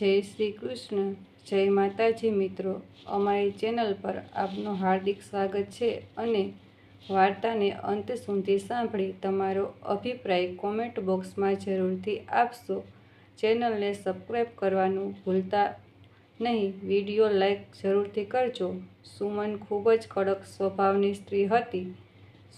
જય શ્રી કૃષ્ણ. જય માતાજી મિત્રો. અમારી ચેનલ પર આપનું હાર્દિક સ્વાગત છે અને વાર્તાને અંત સુધી સાંભળી તમારો અભિપ્રાય કોમેન્ટ બોક્સમાં જરૂરથી આપશો. ચેનલને સબસ્ક્રાઈબ કરવાનું ભૂલતા નહીં. વીડિયો લાઈક જરૂરથી કરજો. સુમન ખૂબ જ કડક સ્વભાવની સ્ત્રી હતી.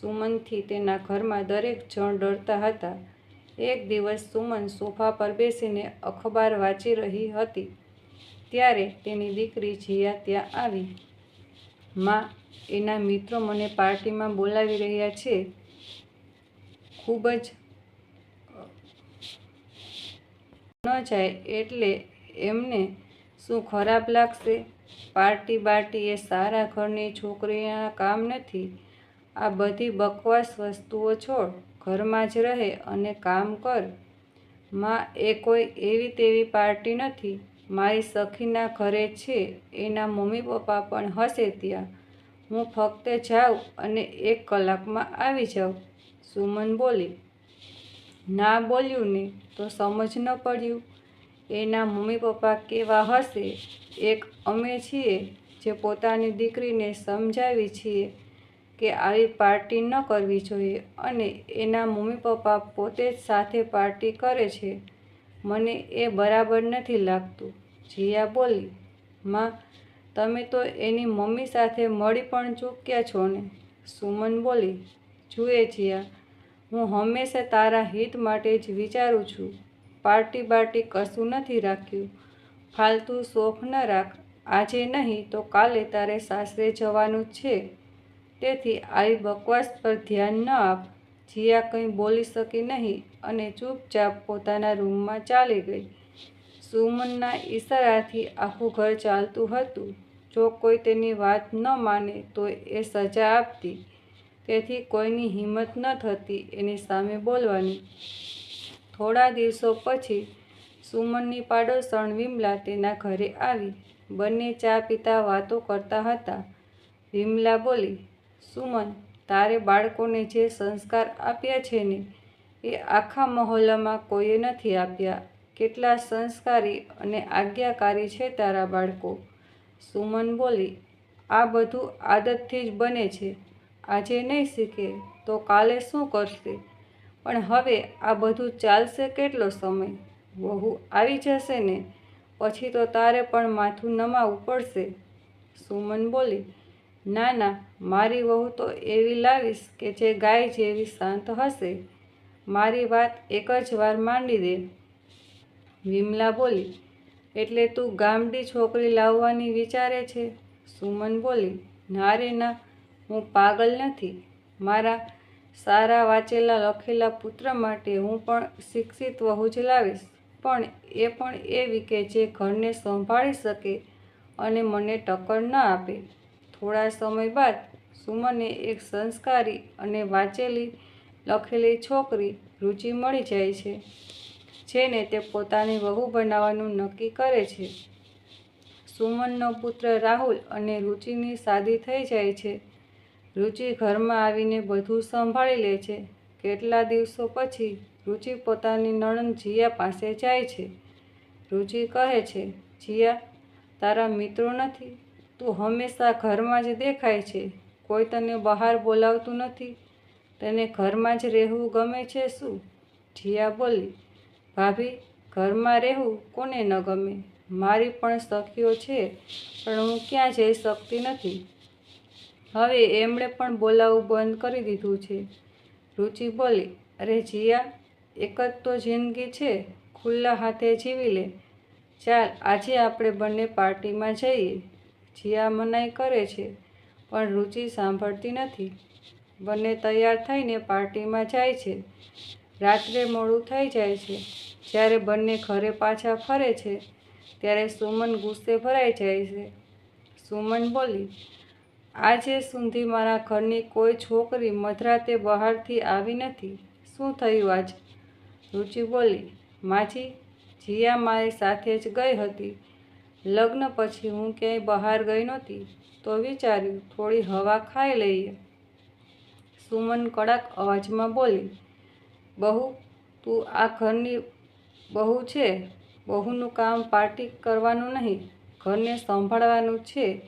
સુમનથી તેના ઘરમાં દરેક જણ ડરતા હતા. એક દિવસ સુમન સોફા પર બેસીને અખબાર વાંચી રહી હતી. ત્યારે તેની દીકરી જીયા ત્યાં આવી. માં, એના મિત્રો મને પાર્ટીમાં બોલાવી રહ્યા છે. ખૂબ જ ન જાય એટલે એમને શું ખરાબ લાગશે? પાર્ટી બાર્ટી એ સારા ઘરની છોકરીના કામ નથી. આ બધી બકવાસ વસ્તુઓ છોડ. ઘરમાં જ રહે અને કામ કર. માં એ કોઈ એવી તેવી પાર્ટી નથી. મારી સખીના ઘરે છે, એના મમ્મી પપ્પા પણ હશે ત્યાં. હું ફક્ત જાઉં અને એક કલાકમાં આવી જાઉં. સુમન બોલી, ના બોલ્યું ને, તો સમજ ન પડ્યું. એના મમ્મી પપ્પા કેવા હશે? એક અમે છીએ જે પોતાની દીકરીને સમજાવી છીએ. કે આવી પાર્ટી ન કરવી જોઈએ અને એના મમ્મી પપ્પા પોતે જ સાથે પાર્ટી કરે છે. મને એ બરાબર નથી લાગતું. જીયા બોલી, માં, તમે તો એની મમ્મી સાથે મળી પણ ચૂક્યા છો ને? સુમન બોલી, જુએ જીયા, હું હંમેશા તારા હિત માટે જ વિચારું છું. પાર્ટી બાર્ટી કશું નથી રાખ્યું. ફાલતુ શોખ ન રાખ. આજે નહીં તો કાલે તારે સાસરે જવાનું છે. તેથી આવી બકવાસ પર ધ્યાન ન આપ. જીયા કંઈ બોલી શકી નહીં અને ચૂપચાપ પોતાના રૂમમાં ચાલી ગઈ. સુમનના ઈશારાથી આખું ઘર ચાલતું હતું. જો કોઈ તેની વાત ન માને તો એ સજા આપતી. તેથી કોઈની હિંમત ન થતી એની સામે બોલવાની. થોડા દિવસો પછી સુમનની પાડોસણ વિમલા તેના ઘરે આવી. બંને ચા પીતા વાતો કરતા હતા. વિમલા બોલી સુમન, તારે બાળકોને જે સંસ્કાર આપ્યા છે ને, એ આખા મહોલ્લામાં કોઈએ નથી આપ્યા. કેટલા સંસ્કારી અને આજ્ઞાકારી છે તારા બાળકો. સુમન બોલી, આ બધું આદતથી જ બને છે. આજે નહીં શીખે, તો કાલે શું કરશે? પણ હવે આ બધું ચાલશે કેટલો સમય? વહુ આવી જશે ને, પછી તો તારે પણ માથું નમાવવું પડશે. સુમન બોલી ના ના, મારી વહુ તો એવી લાવીશ કે જે ગાય જેવી શાંત હશે. મારી વાત એક જ વાર માંડી દે. વિમલા બોલી, એટલે તું ગામડી છોકરી લાવવાની વિચારે છે? સુમન બોલી, ના રે, ના, હું પાગલ નથી. મારા સારા વાંચેલા લખેલા પુત્ર માટે હું પણ શિક્ષિત વહુ જ લાવીશ. પણ એ પણ એવી કે જે ઘરને સંભાળી શકે અને મને ટક્કર ન આપે. થોડા સમય બાદ સુમને એક સંસ્કારી અને વાંચેલી લખેલી છોકરી રુચિ મળી જાય છે, જેને તે પોતાની વહુ બનાવવાનું નક્કી કરે છે. સુમનનો પુત્ર રાહુલ અને રુચિની શાદી થઈ જાય છે. રુચિ ઘરમાં આવીને બધું સંભાળી લે છે. કેટલા દિવસો પછી રુચિ પોતાની નણંદ જીયા પાસે જાય છે. રુચિ કહે છે, જીયા, તારા મિત્રો નથી. તું હંમેશા ઘરમાં જ દેખાય છે. કોઈ તને બહાર બોલાવતું નથી. તને ઘરમાં જ રહેવું ગમે છે શું? જીયા બોલી, ભાભી, ઘરમાં રહેવું કોને ન ગમે? મારી પણ સખીઓ છે, પણ હું ક્યાં જઈ શકતી નથી. હવે એમણે પણ બોલાવવું બંધ કરી દીધું છે. રુચિ બોલી, અરે જીયા, એક જ તો જિંદગી છે. ખુલ્લા હાથે જીવી લે. ચાલ, આજે આપણે બંને પાર્ટીમાં જઈએ. જીયા મનાઈ કરે છે, પણ રુચિ સાંભળતી નથી. બંને તૈયાર થઈને પાર્ટીમાં જાય છે. રાત્રે મોડું થઈ જાય છે. જ્યારે બંને ઘરે પાછા ફરે છે, ત્યારે સુમન ગુસ્સે ભરાઈ જાય છે. સુમન બોલી, આજે સુધી મારા ઘરની કોઈ છોકરી મધરાતે બહારથી આવી નથી. શું થયું આજ? રુચિ બોલી, માજી જીયા મારી સાથે જ ગઈ હતી. લગ્ન પછી હું ક્યાંય બહાર ગઈ નહોતી, તો વિચાર્યું થોડી હવા ખાઈ લઈએ. સુમન કડક અવાજમાં બોલી, બહુ, તું આ ઘરની બહુ છે, બહુનું કામ પાર્ટી કરવાનું નહીં, ઘરને સંભાળવાનું છે.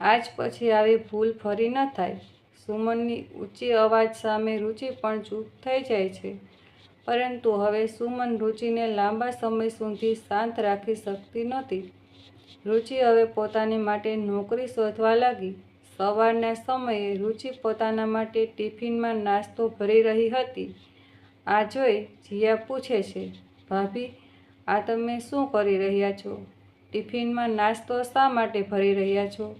આજ પછી આવી ભૂલ ફરી ન થાય. સુમનની ઊંચી અવાજ સામે રુચિ પણ ચૂપ થઈ જાય છે. પરંતુ હવે સુમન રુચિને લાંબા સમય સુધી શાંત રાખી શકતી નહોતી. રુચિ હવે પોતાની માટે નોકરી શોધવા લાગી. સવારના સમયે રુચિ પોતાના માટે ટિફિનમાં નાસ્તો ભરી રહી હતી. આ જોઈ જીયા પૂછે છે, ભાભી, આ તમે શું કરી રહ્યા છો? ટિફિનમાં નાસ્તો શા માટે ભરી રહ્યા છો?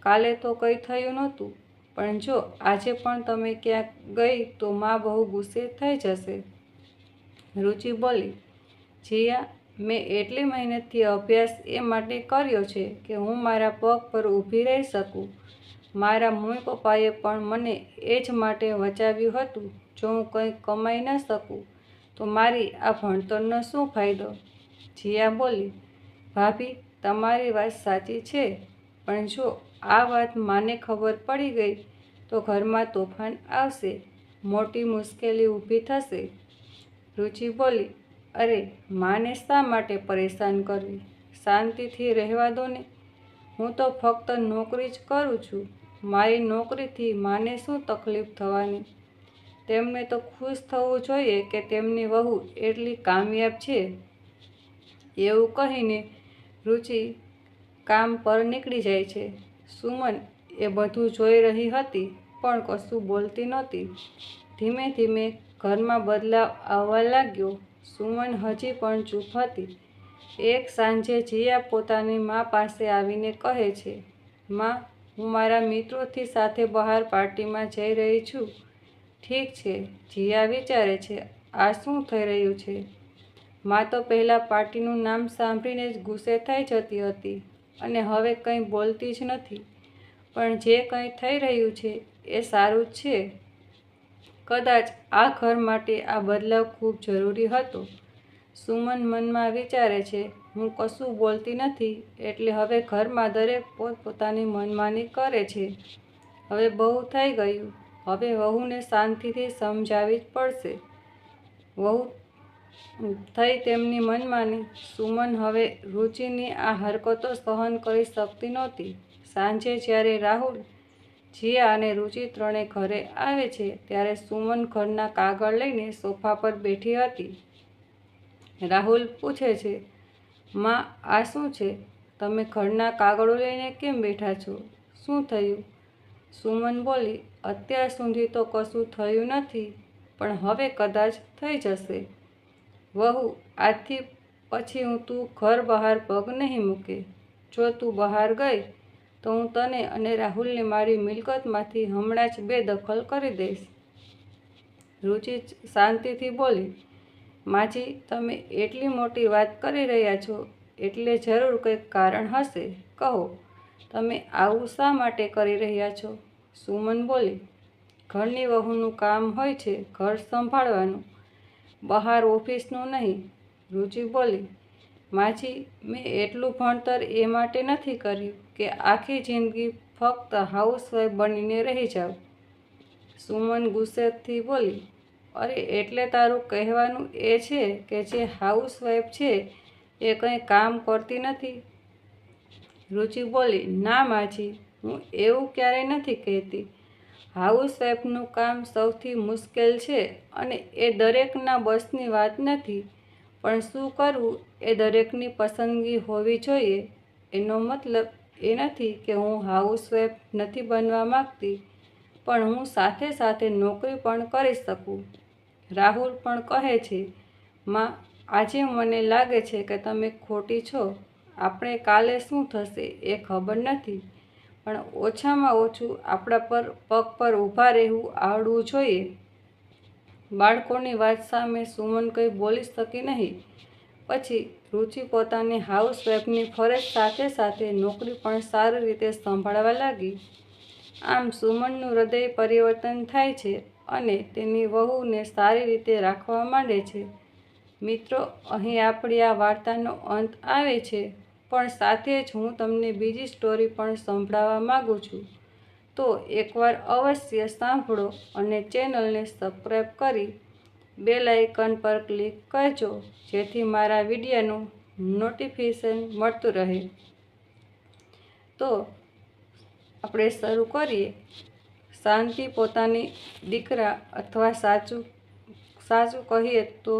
કાલે તો કંઈ થયું નહોતું. પણ જો આજે પણ તમે ક્યાંક ગઈ તો મા બહુ ગુસ્સે થઈ જશે. રુચિ બોલી, જીયા મેં એટલી મહેનતથી અભ્યાસ એ માટે કર્યો છે કે હું મારા પગ પર ઊભી રહી શકું. મારા મમ્મી પપ્પાએ પણ મને એ જ માટે વચાવ્યું હતું, જો હું કંઈ કમાઈ ન શકું, તો મારી આ ભણતરનો શું ફાયદો? જીયા બોલી, ભાભી, તમારી વાત સાચી છે, પણ જો આ વાત માને ખબર પડી ગઈ, તો ઘરમાં તોફાન આવશે, મોટી મુશ્કેલી ઊભી થશે. રુચિ બોલી અરે, માને શા માટે પરેશાન કરવી? શાંતિથી રહેવા દો ને. હું તો ફક્ત નોકરી જ કરું છું. મારી નોકરીથી માને શું તકલીફ થવાની? તેમને તો ખુશ થવું જોઈએ કે તેમની વહુ એટલી કામયાબ છે. એવું કહીને રુચિ કામ પર નીકળી જાય છે. સુમન એ બધું જોઈ રહી હતી, પણ કશું બોલતી નહોતી. ધીમે ધીમે ઘરમાં બદલાવ આવવા લાગ્યો. સુમન હજી પણ ચૂપ હતી. એક સાંજે જીયા પોતાની મા પાસે આવીને કહે છે, માં, હું મારા મિત્રોથી સાથે બહાર પાર્ટીમાં જઈ રહી છું. ઠીક છે, જીયા વિચારે છે, આ શું થઈ રહ્યું છે? મા તો પહેલાં પાર્ટીનું નામ સાંભળીને જ ગુસ્સે થઈ જતી હતી અને હવે કંઈ બોલતી જ નથી, પણ જે કંઈ થઈ રહ્યું છે એ સારું જ છે. કદાચ આ ઘર માટે આ બદલાવ ખૂબ જરૂરી હતો. સુમન મનમાં વિચારે છે, હું કશું બોલતી નથી, એટલે હવે ઘરમાં દરેક પોતપોતાની મનમાની કરે છે. હવે બહુ થઈ ગયું. હવે વહુને શાંતિથી સમજાવવી જ પડશે. વહુ થઈ તેમની મનમાની. સુમન હવે રુચિની આ હરકતો સહન કરી શકતી નહોતી. સાંજે જ્યારે રાહુલ જીયા અને રુચિ ત્રણે ઘરે આવે છે, ત્યારે સુમન ઘરના કાગળ લઈને સોફા પર બેઠી હતી. રાહુલ પૂછે છે, માં, આ શું છે? તમે ઘરના કાગળો લઈને કેમ બેઠા છો? શું થયું? સુમન બોલી, અત્યાર સુધી તો કશું થયું નથી, પણ હવે કદાચ થઈ જશે. વહુ, આજથી પછી હું તું ઘર બહાર પગ નહીં મૂકે. જો તું બહાર ગઈ તો હું તને અને રાહુલને મારી મિલકતમાંથી હમણાં જ બેદખલ કરી દઈશ. રુચિ શાંતિથી બોલી, માજી, તમે એટલી મોટી વાત કરી રહ્યા છો, એટલે જરૂર કંઈક કારણ હશે. કહો, તમે આવું શા માટે કરી રહ્યા છો? સુમન બોલી, ઘરની વહુનું કામ હોય છે ઘર સંભાળવાનું, બહાર ઓફિસનું નહીં. રુચિ બોલી, માજી, મેં એટલું ભણતર એ માટે નથી કર્યું. કે આખી જિંદગી ફક્ત હાઉસવાઈફ બનીને રહી જાઉં સુમન ગુસ્સેથી બોલી, અરે, એટલે તારું કહેવાનું એ છે કે જે હાઉસવાઈફ છે એ કંઈ કામ કરતી નથી? રુચિ બોલી, ના માજી, હું એવું ક્યારેય નથી કહેતી. હાઉસવાઈફનું કામ સૌથી મુશ્કેલ છે અને એ દરેકના બસની વાત નથી, પણ શું કરવું એ દરેકની પસંદગી હોવી જોઈએ. એનો મતલબ એ નથી કે હું હાઉસવાઈફ નથી બનવા માગતી, પણ હું સાથે સાથે નોકરી પણ કરી શકું. રાહુલ પણ કહે છે, માં, આજે મને લાગે છે કે તમે ખોટી છો. આપણે કાલે શું થશે એ ખબર નથી, પણ ઓછામાં ઓછું આપણા પર પગ પર ઊભા રહેવું આવડવું જોઈએ. બાળકોની વાત સામે સુમન કંઈ બોલી શકી નહીં. પછી રુચિ પોતાની હાઉસવાઈફની ફરજ સાથે સાથે નોકરી પણ સારી રીતે સંભાળવા લાગી. આમ સુમનનું હૃદય પરિવર્તન થાય છે અને તેની વહુને સારી રીતે રાખવા માંડે છે. મિત્રો, અહીં આપણી આ વાર્તાનો અંત આવે છે, પણ સાથે જ હું તમને બીજી સ્ટોરી પણ સંભળાવવા માગું છું. તો એકવાર અવશ્ય સાંભળો અને ચેનલને સબસ્ક્રાઈબ કરી બેલ આઇકન પર ક્લિક કરજો, જેથી મારા વિડીયોનું નોટિફિકેશન મળતું રહે. તો આપણે શરૂ કરીએ. શાંતિ પોતાની દીકરા અથવા સાચું સાચું કહીએ તો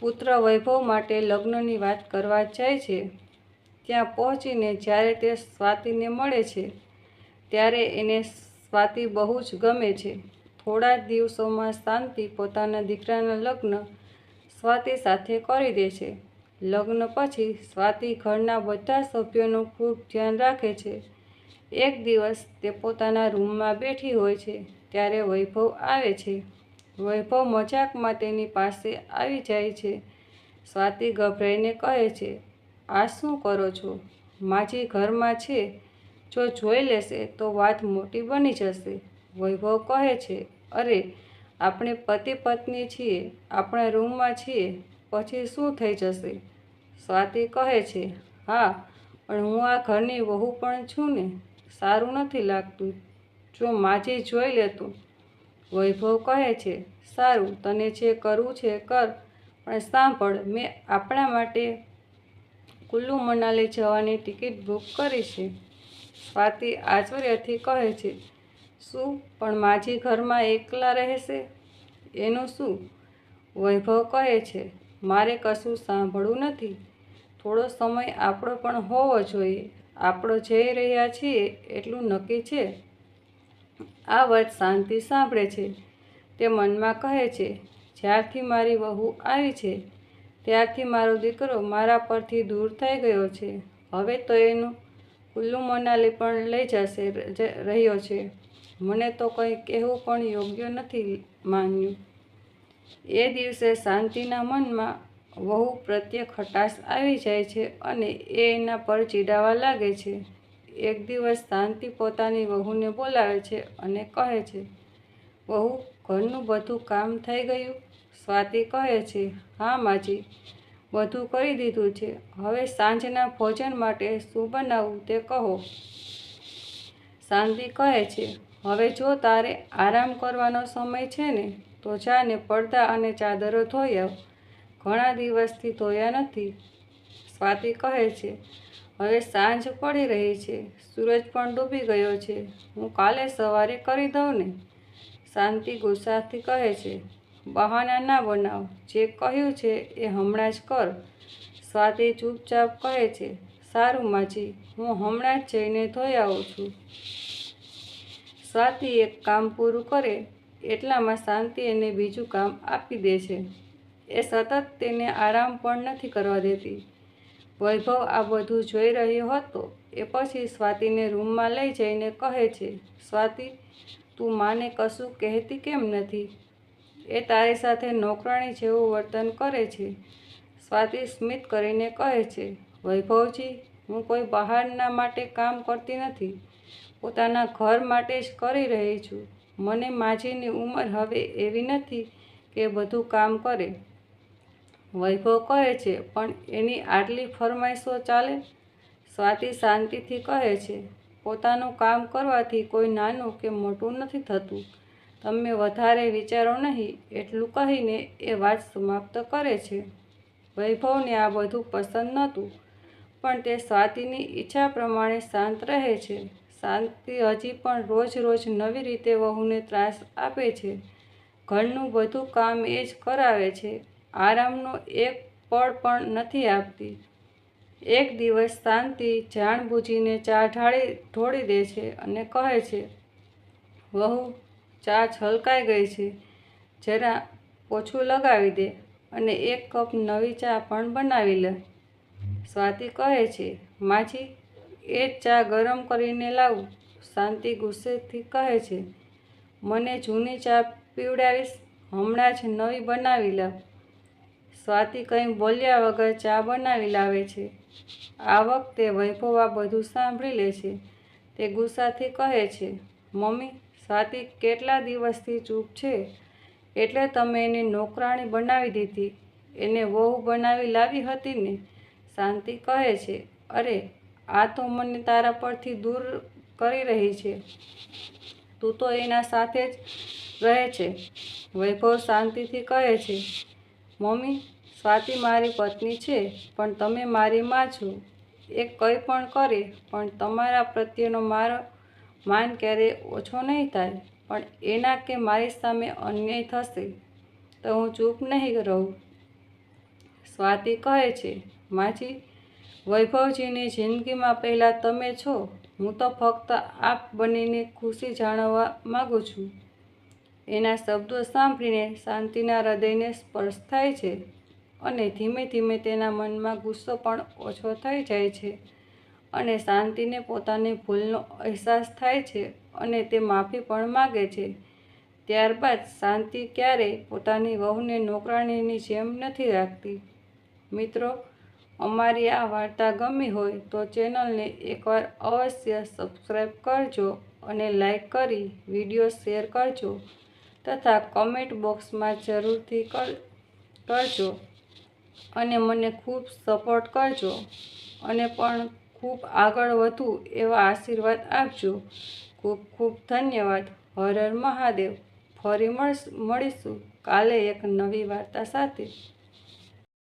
પુત્ર વૈભવ માટે લગ્નની વાત કરવા જાય છે. ત્યાં પહોંચીને જ્યારે તે સ્વાતિને મળે છે, ત્યારે એને સ્વાતિ બહુ જ ગમે છે. થોડા દિવસોમાં શાંતિ પોતાના દીકરાના લગ્ન સ્વાતિ સાથે કરી દે છે. લગ્ન પછી સ્વાતિ ઘરના બધા સભ્યોનું ખૂબ ધ્યાન રાખે છે. એક દિવસ તે પોતાના રૂમમાં બેઠી હોય છે, ત્યારે વૈભવ આવે છે. વૈભવ મજાકમાં તેની પાસે આવી જાય છે. સ્વાતિ ગભરાઈને કહે છે, આ શું કરો છો? માજી ઘરમાં છે. જો જોઈ લેશે તો વાત મોટી બની જશે. વૈભવ કહે છે અરે, આપણે પતિ પત્ની છીએ, આપણા રૂમમાં છીએ, પછી શું થઈ જશે? સ્વાતિ કહે છે, હા, પણ હું આ ઘરની વહુ પણ છું ને, સારું નથી લાગતું. જો માજી જોઈ લેતું વૈભવ કહે છે, સારું, તને જે કરવું છે કર, પણ સાંભળ, મેં આપણા માટે કુલ્લુ મનાલી જવાની ટિકિટ બુક કરી છે. સ્વાતિ આશ્ચર્યથી કહે છે શું? પણ માજી ઘરમાં એકલા રહેશે? એનું શું? વૈભવ કહે છે, મારે કશું સાંભળવું નથી. થોડો સમય આપણો પણ હોવો જોઈએ. આપણો જઈ રહ્યા છીએ એટલું નક્કી છે. આ વાત શાંતિ સાંભળે છે. તે મનમાં કહે છે, જ્યારથી મારી વહુ આવી છે, ત્યારથી મારો દીકરો મારા પરથી દૂર થઈ ગયો છે. હવે તો એનું કુલ્લુ મનાલી પણ લઈ જશે રહ્યો છે. મને તો કંઈ કહેવું પણ યોગ્ય નથી માન્યું. એ દિવસે શાંતિના મનમાં વહુ પ્રત્યે ખટાશ આવી જાય છે અને એ એના પર ચીડાવા લાગે છે. એક દિવસ શાંતિ પોતાની વહુને બોલાવે છે અને કહે છે, વહુ, ઘરનું બધું કામ થઈ ગયું? સ્વાતિ કહે છે, હા માજી, બધું કરી દીધું છે. હવે સાંજના ભોજન માટે શું બનાવવું તે કહો. શાંતિ કહે છે હવે જો તારે આરામ કરવાનો સમય છે ને, તો જાને પડદા અને ચાદરો ધોઈ આવ. ઘણા દિવસથી ધોયા નથી. સ્વાતિ કહે છે, હવે સાંજ પડી રહી છે. સૂરજ પણ ડૂબી ગયો છે. હું કાલે સવારે કરી દઉં ને. શાંતિ ગુસ્સાથી કહે છે, બહાના ના બનાવ. જે કહ્યું છે એ હમણાં જ કર. સ્વાતિ ચૂપચાપ કહે છે, સારું માજી, હું હમણાં જ જઈને ધોઈ આવું છું. સ્વાતિ એક કામ પૂરું કરે, એટલામાં શાંતિ એને બીજું કામ આપી દે છે. એ સતત તેને આરામ પણ નથી કરવા દેતી. વૈભવ આ બધું જોઈ રહ્યો હતો. એ પછી સ્વાતિને રૂમમાં લઈ જઈને કહે છે, સ્વાતિ, તું માને કશું કહેતી કેમ નથી? એ તારી સાથે નોકરાણી જેવું વર્તન કરે છે. સ્વાતિ સ્મિત કરીને કહે છે, વૈભવજી, હું કોઈ બહારના માટે કામ કરતી નથી. પોતાના ઘર માટે જ કરી રહી છું. મને માજીની ઉંમર હવે એવી નથી કે બધું કામ કરે. વૈભવ કહે છે, પણ એની આટલી ફરમાઈશો ચાલે? સ્વાતિ શાંતિથી કહે છે, પોતાનું કામ કરવાથી કોઈ નાનું કે મોટું નથી થતું. તમે વધારે વિચારો નહીં. એટલું કહીને એ વાત સમાપ્ત કરે છે. વૈભવને આ બધું પસંદ નહોતું, પણ તે સ્વાતિની ઈચ્છા પ્રમાણે શાંત રહે છે. શાંતિ હજી પણ રોજ રોજ નવી રીતે વહુને ત્રાસ આપે છે. ઘરનું બધું કામ એ જ કરાવે છે. આરામનો એક પળ પણ નથી આપતી. એક દિવસ શાંતિ જાણબૂજીને ચા ઢાળી ઢોળી દે છે અને કહે છે, વહુ, ચા છલકાઈ ગઈ છે. જરા ઓછું લગાવી દે અને એક કપ નવી ચા પણ બનાવી લે. સ્વાતિ કહે છે, માજી એ ચા ગરમ કરીને લાવું. શાંતિ ગુસ્સેથી કહે છે, મને જૂની ચા પીવડાવીશ. હમણાં જ નવી બનાવી લાવ. સ્વાતિ કંઈ બોલ્યા વગર ચા બનાવી લાવે છે. આ વખતે વૈભવ આ બધું સાંભળી લે છે. તે ગુસ્સાથી કહે છે, મમ્મી, સ્વાતિ કેટલા દિવસથી ચૂપ છે? એટલે તમે એને નોકરાણી બનાવી દીધી. એને વહુ બનાવી લાવી હતી ને? શાંતિ કહે છે, અરે આ તો મને તારા પરથી દૂર કરી રહી છે. તું તો એના સાથે જ રહે છે, વૈભવ શાંતિથી કહે છે. મમ્મી, સ્વાતિ મારી પત્ની છે, પણ તમે મારી માં છો. એ કંઈ પણ કરે, પણ તમારા પ્રત્યેનો મારો માન ક્યારેય ઓછો નહીં થાય, પણ એના કે મારી સામે અન્યાય થશે તો હું ચૂપ નહીં રહું. સ્વાતિ કહે છે, માજી વૈભવજીની જિંદગીમાં પહેલાં તમે છો. હું તો ફક્ત આપ બનીને ખુશી જાણવા માગું છું. એના શબ્દો સાંભળીને શાંતિના હૃદયને સ્પર્શ થાય છે અને ધીમે ધીમે તેના મનમાં ગુસ્સો પણ ઓછો થઈ જાય છે અને શાંતિને પોતાની ભૂલનો અહેસાસ થાય છે અને તે માફી પણ માગે છે. ત્યારબાદ શાંતિ ક્યારેય પોતાની વહુને, નોકરાણીની જેમ નથી રાખતી. મિત્રો અમારી આ વાર્તા ગમી હોય તો ચેનલને એકવાર અવશ્ય સબસ્ક્રાઈબ કરજો અને લાઈક કરી વીડિયો શેર કરજો તથા કમેન્ટ બોક્સમાં જરૂરથી કર, કરજો અને મને ખૂબ સપોર્ટ કરજો અને પણ ખૂબ આગળ વધું એવા આશીર્વાદ આપજો. ખૂબ ખૂબ ધન્યવાદ. હર હર મહાદેવ. ફરી મળીશું કાલે એક નવી વાર્તા સાથે.